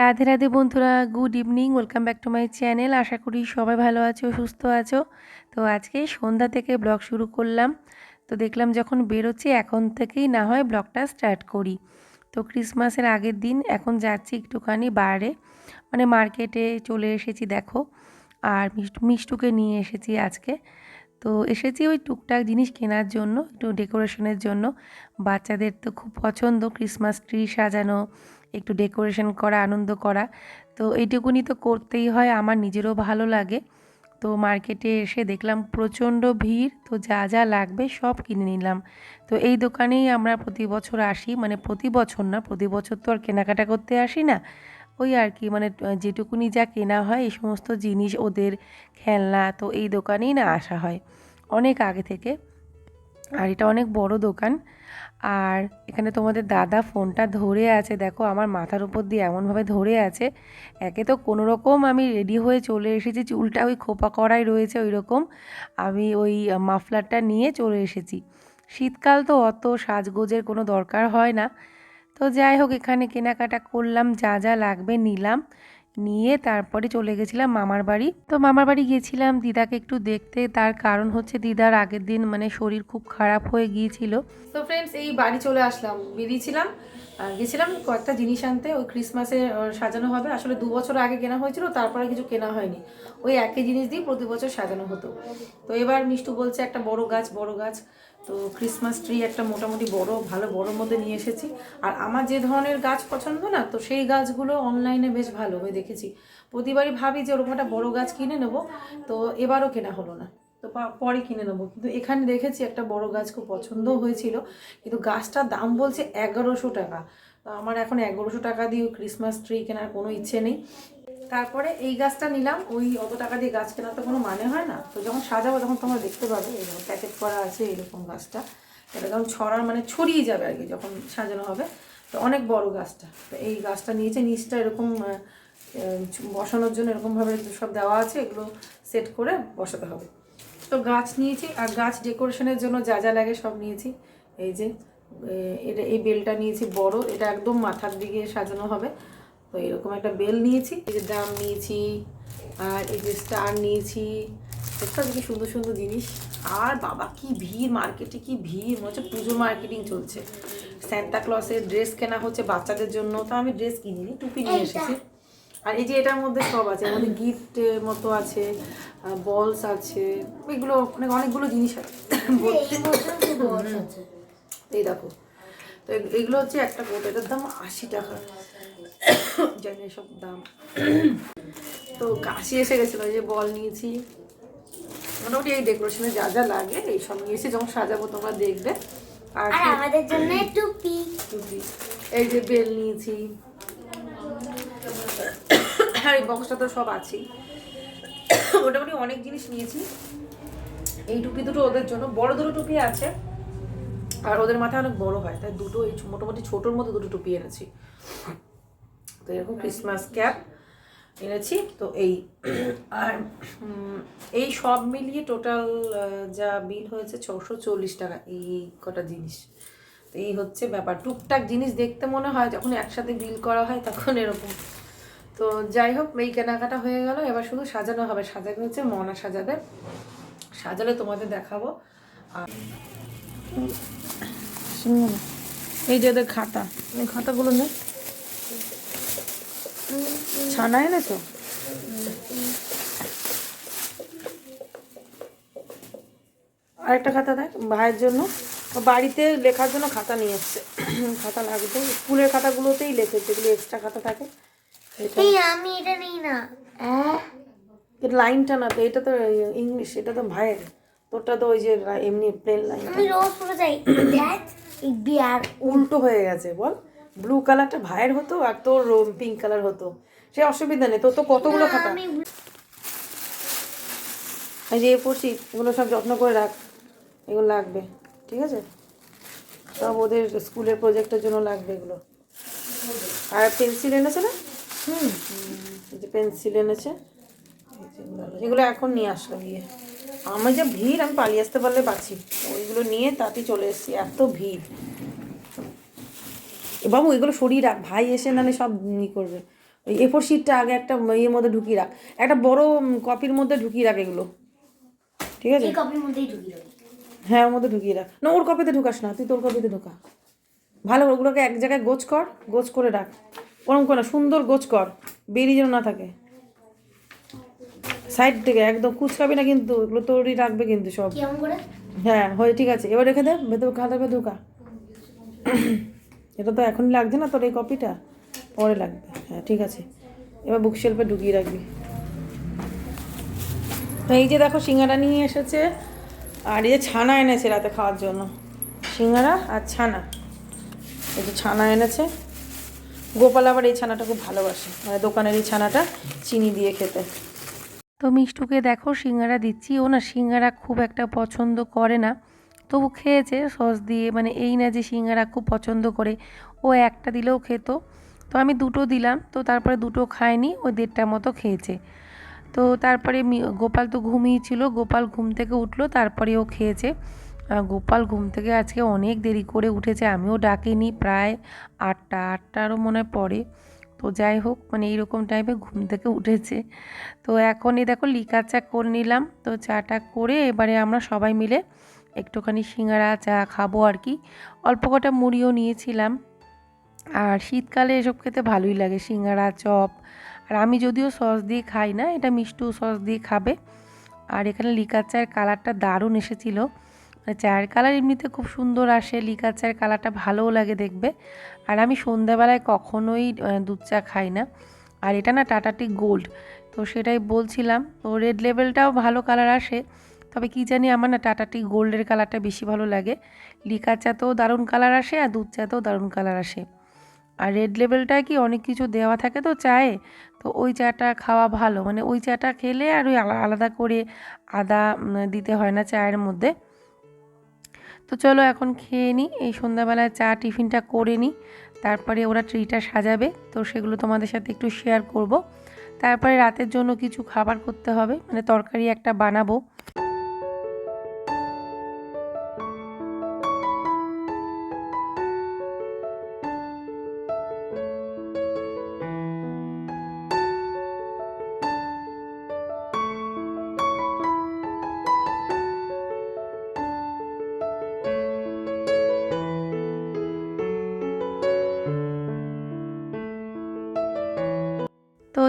রাধে রাধে বন্ধুরা good evening welcome back to my channel আশা করি সবাই ভালো আছো, সুস্থ আছো। তো আজকে সন্ধ্যা থেকে ব্লগ শুরু করলাম। তো দেখলাম যখন বেরোচ্ছি, এখন থেকেই না হয় ব্লগটা স্টার্ট করি। তো ক্রিসমাসের আগের দিন এখন যাচ্ছি একটুখানি বাইরে মানে মার্কেটে চলে এসেছি, দেখো। আর মিষ্টু, মিষ্টুকে নিয়ে এসেছি আজকে। তো এসেছি ওই টুকটাক জিনিস কেনার জন্য, একটু ডেকোরেশনের জন্য। বাচ্চাদের তো খুব পছন্দ ক্রিসমাস ট্রি সাজানো। একটু ডেকোরেশন করা, আনন্দ করা। তো এইটুকুনি তো করতেই হয়, আমার নিজেরও ভালো লাগে। তো মার্কেটে এসে দেখলাম প্রচণ্ড ভিড়, তো যা যা লাগবে সব কিনে নিলাম। তো এই দোকানেই আমরা প্রতি বছর আসি মানে প্রতি বছর না, প্রতি বছর তো আর কেনাকাটা করতে আসি না। ওই আর কি মানে যেটুকুনি যা কেনা হয়, এই সমস্ত জিনিস ওদের খেলনা, তো এই দোকানেই না আসা হয়। অনেক আগে থেকে আর এটা অনেক বড় দোকান। আর এখানে তোমাদের দাদা ফোনটা ধরে আছে, দেখো আমার মাথার উপর দিয়ে এমনভাবে ধরে আছে, একে তো কোনো রকম আমি রেডি হয়ে চলে এসেছি, চুলটা ওই খোপা করাই রয়েছে ওই রকম আমি ওই মাফলারটা নিয়ে চলে এসেছি। শীতকাল তো অত সাজগোজের কোনো দরকার হয় না। তো যাই হোক, এখানে কেনাকাটা করলাম, যা যা লাগবে নিলাম। নিয়ে তারপরে চলে গেছিলাম মামার বাড়ি। তো মামার বাড়ি গিয়েছিলাম, দিদাকে একটু দেখতে। তার কারণ হচ্ছে দিদার আগের দিন মানে শরীর খুব খারাপ হয়ে গিয়েছিল। তো ফ্রেন্ডস এই বাড়ি চলে আসলাম, বেরিয়েছিলাম। আর গেছিলাম কয়েকটা জিনিস আনতে, ওই ক্রিসমাসে সাজানো হবে। আসলে দু বছর আগে কেনা হয়েছিল, তারপরে কিছু কেনা হয়নি। ওই একই জিনিস দিয়ে প্রতি বছর সাজানো হতো। তো এবার মিষ্টু বলছে, একটা বড় গাছ বড় গাছ। তো ক্রিসমাস ট্রি একটা মোটামুটি বড়, ভালো বড়র মধ্যে নিয়ে এসেছি। আর আমার যে ধরনের গাছ পছন্দ না, তো সেই গাছগুলো অনলাইনে বেশ ভালো, আমি দেখেছি। প্রতিবারই ভাবি যে ওরকম একটা বড় গাছ কিনে নেব, তো এবারও কেনা হলো না। তো পরে কিনে নেব। কিন্তু এখানে দেখেছি একটা বড় গাছ খুব পছন্দ হয়েছিল, কিন্তু গাছটার দাম বলছে এগারোশো টাকা। তো আমার এখন এগারোশো টাকা দিয়ে ক্রিসমাস ট্রি কেনার কোনো ইচ্ছে নেই। তারপরে এই গাছটা নিলাম। ওই অত টাকা দিয়ে গাছ কেনার তো কোনো মানে হয় না। তো যখন সাজাবো তখন তোমরা দেখতে পাবে এরকম প্যাকেট করা আছে এরকম গাছটা। এটা যখন ছড়ার মানে ছড়িয়ে যাবে আর কি, যখন সাজানো হবে। তো অনেক বড় গাছটা। তো এই গাছটা নিয়েছে, নিচটা এরকম বসানোর জন্য এরকমভাবে সব দেওয়া আছে, এগুলো সেট করে বসাতে হবে। তো গাছ নিয়েছি, আর গাছ ডেকোরেশনের জন্য যা যা লাগে সব নিয়েছি। এই যে এটা, এই বেলটা নিয়েছি বড়, এটা একদম মাথার দিকে সাজানো হবে। তো এরকম একটা বেল নিয়েছি এই যে ড্রাম নিয়েছি আর এই যে স্টার নিয়েছি। সব কি সুন্দর সুন্দর জিনিস। আর বাবা কি ভিড় মার্কেটে কি ভিড় মনে হচ্ছে পুজো মার্কেটিং চলছে। ক্লসের ড্রেস কেনা হচ্ছে বাচ্চাদের জন্য তো আমি ড্রেস কিনিনি টুপি নিয়ে এসেছি। আর এই যে এটার মধ্যে সব আছে এর মধ্যে গিফট মতো আছে বলস আছে এগুলো অনেক অনেকগুলো জিনিস আছে। এই দেখো তো এগুলো হচ্ছে একটা কোট এটার দাম আশি টাকা। জানি সব দাম। তো কাশি এসে গেছিল যে বল নিয়েছি। মোটামুটি এই ডেকোরেশনে যা যা লাগে এই সব নিয়েছি যখন সাজাবো তোমরা দেখবে। আর আমাদের জন্য টুপি। টুপি। এই যে বেল নিয়েছি। আর এই বক্সটা তো সব আছেই। মোটামুটি অনেক জিনিস নিয়েছি। এই টুপি দুটো ওদের জন্য। বড় দুটো টুপি আছে আর ওদের মাথায় অনেক বড় হয় তাই দুটো এই মোটামুটি ছোটোর মধ্যে দুটো টুপি এনেছি। তো এরকম ক্রিসমাস ক্যাপ এনেছি। তো এই আর এই সব মিলিয়ে টোটাল যা বিল হয়েছে ছশো চল্লিশ টাকা এই কটা জিনিস। তো এই হচ্ছে ব্যাপার। টুকটাক জিনিস দেখতে মনে হয় যখন একসাথে বিল করা হয় তখন এরকম। তো যাই হোক এই কেনাকাটা হয়ে গেল। এবার শুধু সাজানো হবে। সাজাবে হচ্ছে মনা সাজাবে। সাজালে তোমাদের দেখাবো। আর এই যে ওদের খাতা। এই খাতাগুলো নেই ছানা এনেছো আরেকটা খাতা দেখ ভাইয়ের জন্য। বাড়িতে লেখার জন্য খাতা নিয়ে এসছে। খাতা লাগবে। স্কুলের খাতাগুলোতেই লেখে যেগুলো এক্সট্রা খাতা থাকে। আমি এটা নেই না। লাইনটা না তো এটা তো ইংলিশ এটা তো ভাইয়ের। তোরটা তো ওই যে এমনি প্লেন লাইন আমি রোজ পরে যাই। বিয়ার উল্টো হয়ে গেছে বল। ব্লু কালারটা ভাইয়ের হতো আর তোর পিঙ্ক কালার হতো। সে অসুবিধা নেই। তোর তো কতগুলো খাতা? এই যে এ পড়ছি এগুলো সব যত্ন করে রাখ। এগুলো লাগবে ঠিক আছে? সব ওদের স্কুলের প্রজেক্টের জন্য লাগবে এগুলো। আর পেন্সিল এনেছে না? হুম। যে পেন্সিল এনেছে। এগুলো এখন নিয়ে আসলো গিয়ে। আমার যা ভিড় আমি পালিয়ে আসতে পারলে বাঁচি। ওইগুলো নিয়ে তাতেই চলে এসেছি এত ভিড়। বাবু এগুলো সরিয়ে রাখ। ভাই এসে নালে সব ই করবে। ওই এফোর শিটটা আগে একটা ইয়ের মধ্যে ঢুকিয়ে রাখ। একটা বড় কপির মধ্যে ঢুকিয়ে রাখ এগুলো। ঠিক আছে? কপির মধ্যেই ঢুকি দেবে হ্যাঁ ওর মধ্যে ঢুকিয়ে রাখ। না ওর কপিতে ঢুকাস না তুই তোর কপিতে ঢুকা। ভালো ওগুলোকে এক জায়গায় গোছ কর গোছ করে রাখ। ওরম করে না, সুন্দর গোছ কর বেরিয়ে যেন না থাকে। সাইড থেকে একদম কুচকাবি না কিন্তু এগুলো তোরই রাখবে কিন্তু সব। হ্যাঁ হয়ে ঠিক আছে। এবার রেখে দে ভেতর খাতা ভেতর ঢুকা। এটা তো এখনই লাগছে না তোর এই কপিটা পরে লাগবে। হ্যাঁ ঠিক আছে। এবার বুক শেলফে ঢুকিয়ে রাখবি। এই যে দেখো, সিঙ্গারা নিয়ে এসেছে। আর এই যে ছানা এনেছে রাতে খাওয়ার জন্য। সিঙ্গারা আর ছানা। এই যে ছানা এনেছে। গোপাল আবার এই ছানাটা খুব ভালোবাসে। মানে দোকানের এই ছানাটা চিনি দিয়ে খেতে। তো মিষ্টুকে দেখো, সিঙ্গারা দিচ্ছি। ও না সিঙ্গারা খুব একটা পছন্দ করে না। তবু খেয়েছে, সস দিয়ে। মানে এই না যে সিঙ্গারা খুব পছন্দ করে। ও একটা দিলেও খেত। তো আমি দুটো দিলাম, তো তারপরে দুটো খায়নি ও দেড়টা মতো খেয়েছে। তো তারপরে গোপাল তো ঘুমিয়েছিল, গোপাল ঘুম থেকে উঠল, তারপরে ও খেয়েছে। গোপাল ঘুম থেকে আজকে অনেক দেরি করে উঠেছে, আমিও ডাকিনি, প্রায় আটটা, আটটারও মনে পরে তো যাই হোক মানে এইরকম টাইমে ঘুম থেকে উঠেছে। তো এখন এই দেখো লিকার চা করে নিলাম, তো চাটা করে এবারে আমরা সবাই মিলে একটুখানি সিঙ্গারা চা খাব আর কি। অল্প কটা মুড়িও নিয়েছিলাম। আর শীতকালে এসব খেতে ভালোই লাগে, সিঙ্গারা, চপ। আর আমি যদিও সস দিয়ে খাই না, এটা মিষ্টু সস দিয়ে খাবে। আর এখানে লিকার চায়ের কালারটা দারুণ এসেছিল। মানে চায়ের কালার এমনিতে খুব সুন্দর আসে, লিকার চায়ের কালারটা ভালোও লাগে দেখবে। আর আমি সন্ধ্যাবেলায় কখনোই দুধ চা খাই না। আর এটা না টাটা টি গোল্ড, তো সেটাই বলছিলাম। তো রেড লেভেলটাও ভালো কালার আসে, তবে কি জানি আমার না টাটা টি গোল্ডের কালারটা বেশি ভালো লাগে। লিকার চাতেও দারুণ কালার আসে আর দুধ চাতেও দারুণ কালার আসে। আর রেড লেভেলটায় কি অনেক কিছু দেওয়া থাকে তো চায়ে? তো ওই চাটা খাওয়া ভালো। মানে ওই চাটা খেলে আর ওই আলা- আলাদা করে আদা দিতে হয় না চায়ের মধ্যে। তো চলো এখন খেয়ে নিই এই সন্ধ্যাবেলায় চা টিফিনটা করে নিই তারপরে ওরা ট্রিটা সাজাবে। তো সেগুলো তোমাদের সাথে একটু শেয়ার করব। তারপরে রাতের জন্য কিছু খাবার করতে হবে। মানে তরকারি একটা বানাবো।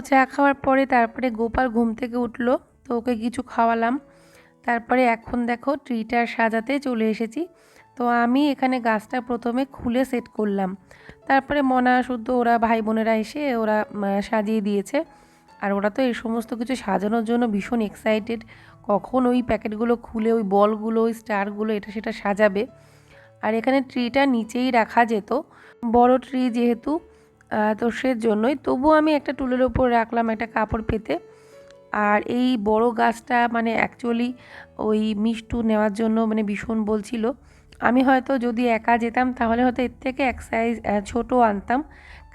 চা খাওয়ার পরে তারপরে গোপাল ঘুম থেকে উঠল, তো ওকে কিছু খাওয়ালাম। তারপরে এখন দেখো ট্রিটা সাজাতে চলে এসেছি। তো আমি এখানে গাছটা প্রথমে খুলে সেট করলাম। তারপরে মনা, শুদ্ধ, ওরা ভাই বোনেরা এসে ওরা সাজিয়ে দিয়েছে। আর ওরা তো এই সমস্ত কিছু সাজানোর জন্য ভীষণ এক্সাইটেড কখন ওই প্যাকেটগুলো খুলে, ওই বলগুলো, ওই স্টারগুলো, এটা সেটা সাজাবে। আর এখানে ট্রিটা নিচেই রাখা যেত। বড় ট্রি যেহেতু তো সেজন্যই তবুও আমি একটা টুলের ওপর রাখলাম একটা কাপড় পেতে। আর এই বড় গাছটা মানে অ্যাকচুয়ালি ওই মিষ্টু নেওয়ার জন্য মানে ভীষণ বলছিল। আমি হয়তো যদি একা যেতাম তাহলে হয়তো এর থেকে এক সাইজ ছোটো আনতাম।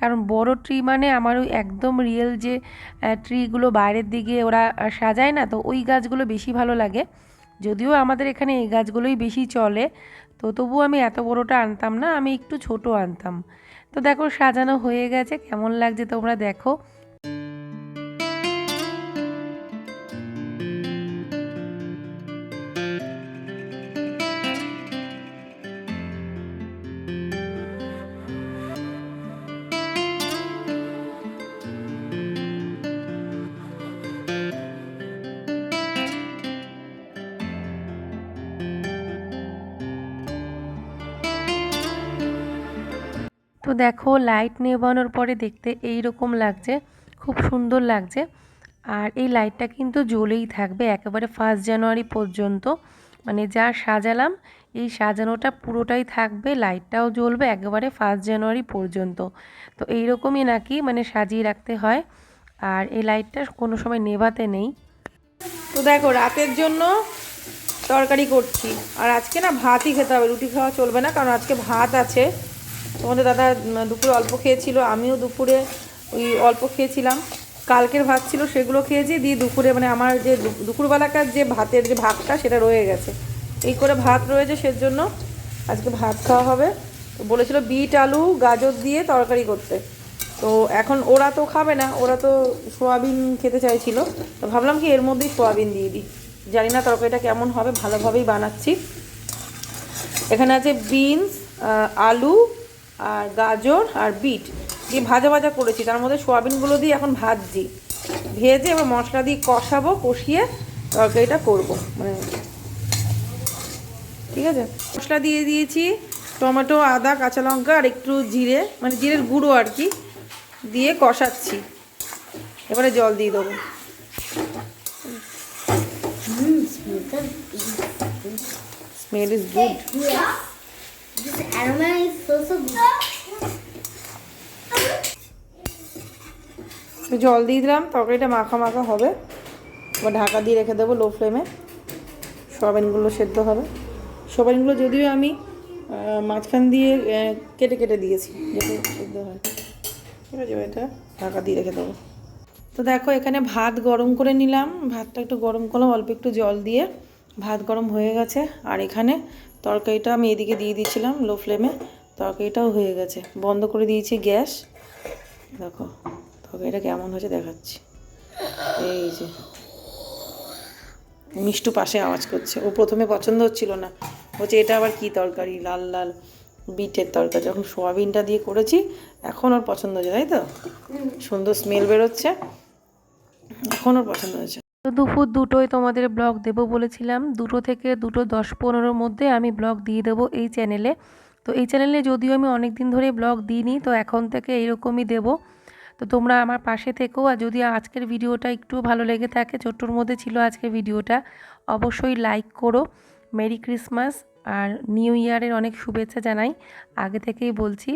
কারণ বড় ট্রি মানে আমার ওই একদম রিয়েল যে ট্রিগুলো বাইরের দিকে ওরা সাজায় না, তো ওই গাছগুলো বেশি ভালো লাগে। যদিও আমাদের এখানে এই গাছগুলোই বেশি চলে, তো তবুও আমি এত বড়টা আনতাম না, আমি একটু ছোট আনতাম। তো দেখো সাজানো হয়ে গেছে কেমন লাগছে তোমরা দেখো। তো দেখো লাইট নেবানোর পরে দেখতে এই রকম লাগছে, খুব সুন্দর লাগছে। আর এই লাইটটা কিন্তু জ্বলেই থাকবে একেবারে ফার্স্ট জানুয়ারি পর্যন্ত। মানে যা সাজালাম, এই সাজানোটা পুরোটাই থাকবে লাইটটাও জ্বলবে একেবারে ফার্স্ট জানুয়ারি পর্যন্ত। তো এই রকমই নাকি মানে সাজিয়ে রাখতে হয়। আর এই লাইটটা কোনো সময় নেভাতে নেই। তো দেখো রাতের জন্য তরকারি করছি। আর আজকে না ভাতই খেতে হবে, রুটি খাওয়া চলবে না, কারণ আজকে ভাত আছে। তোমাদের দাদা দুপুরে অল্প খেয়েছিল, আমিও দুপুরে ওই অল্প খেয়েছিলাম। কালকের ভাত ছিল সেগুলো খেয়েছি, দিয়ে দুপুরে মানে আমার যে দুপুরবেলাকার যে ভাতের যে ভাতটা সেটা রয়ে গেছে। এই করে ভাত রয়েছে সেজন্য আজকে ভাত খাওয়া হবে। বলেছিল বিট, আলু, গাজর দিয়ে তরকারি করতে। তো এখন ওরা তো খাবে না, ওরা তো সোয়াবিন খেতে চাইছিল। তো ভাবলাম কি এর মধ্যেই সোয়াবিন দিয়ে দিই। জানি না তরকারিটা কেমন হবে, ভালোভাবেই বানাচ্ছি। এখানে আছে বিনস আলু আর গাজর আর বিট দিয়ে ভাজা ভাজা করেছি। তার মধ্যে সোয়াবিনগুলো দিয়ে এখন ভাজছি। ভেজে এবার মশলা দিয়ে কষাবো কষিয়ে তরকারিটা করব। মানে ঠিক আছে? মশলা দিয়ে দিয়েছি টমেটো আদা কাঁচা লঙ্কা আর একটু জিরে মানে জিরের গুঁড়ো আর কি দিয়ে কষাচ্ছি। এবারে জল দিয়ে দেবো। স্মেল ইজ গুড তো জল দিয়ে দিলাম, তরকারিটা মাখা মাখা হবে। এবার ঢাকা দিয়ে রেখে দেবো লো ফ্লেমে সোয়াবিনগুলো সেদ্ধ হবে। সোয়াবিনগুলো যদিও আমি মাঝখান দিয়ে কেটে কেটে দিয়েছি যাতে সেদ্ধ হয়। ঠিক আছে এটা ঢাকা দিয়ে রেখে দেবো। তো দেখো, এখানে ভাত গরম করে নিলাম। ভাতটা একটু গরম করলাম, অল্প একটু জল দিয়ে। ভাত গরম হয়ে গেছে। আর এখানে তরকারিটা আমি এদিকে দিয়ে দিয়েছিলাম লো ফ্লেমে তরকারিটাও হয়ে গেছে। বন্ধ করে দিয়েছি গ্যাস। দেখো। তরকারিটা কেমন হয়েছে দেখাচ্ছি। এই যে। মিষ্টু পাশে আওয়াজ করছে। ও প্রথমে পছন্দ হচ্ছিল না। বলছে, এটা আবার কি তরকারি? লাল লাল বিটের তরকারি। যখন সোয়াবিনটা দিয়ে করেছি, এখন ওর পছন্দ হয়েছে, তাই তো? সুন্দর স্মেল বেরোচ্ছে। এখন ওর পছন্দ হয়েছে। তো দুপুর দুটোয় তোমাদের ব্লগ দেবো বলেছিলাম। দুটো থেকে দুটো দশ পনেরোর মধ্যে আমি ব্লগ দিয়ে দেবো এই চ্যানেলে তো এই চ্যানেলে যদিও আমি অনেক দিন ধরে ব্লগ দিইনি, তো এখন থেকে এইরকমই দেবো। তো তোমরা আমার পাশে থেকেও আর যদি আজকের ভিডিওটা একটু ভালো লেগে থাকে, ছোট্টর মধ্যে ছিল আজকের ভিডিওটা, অবশ্যই লাইক করো। মেরি ক্রিসমাস আর নিউ ইয়ারের অনেক শুভেচ্ছা জানাই। আগে থেকেই বলছি,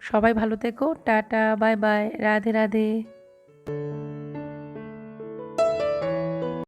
সবাই ভালো থেকো। Tata, bye bye, Radhe Radhe.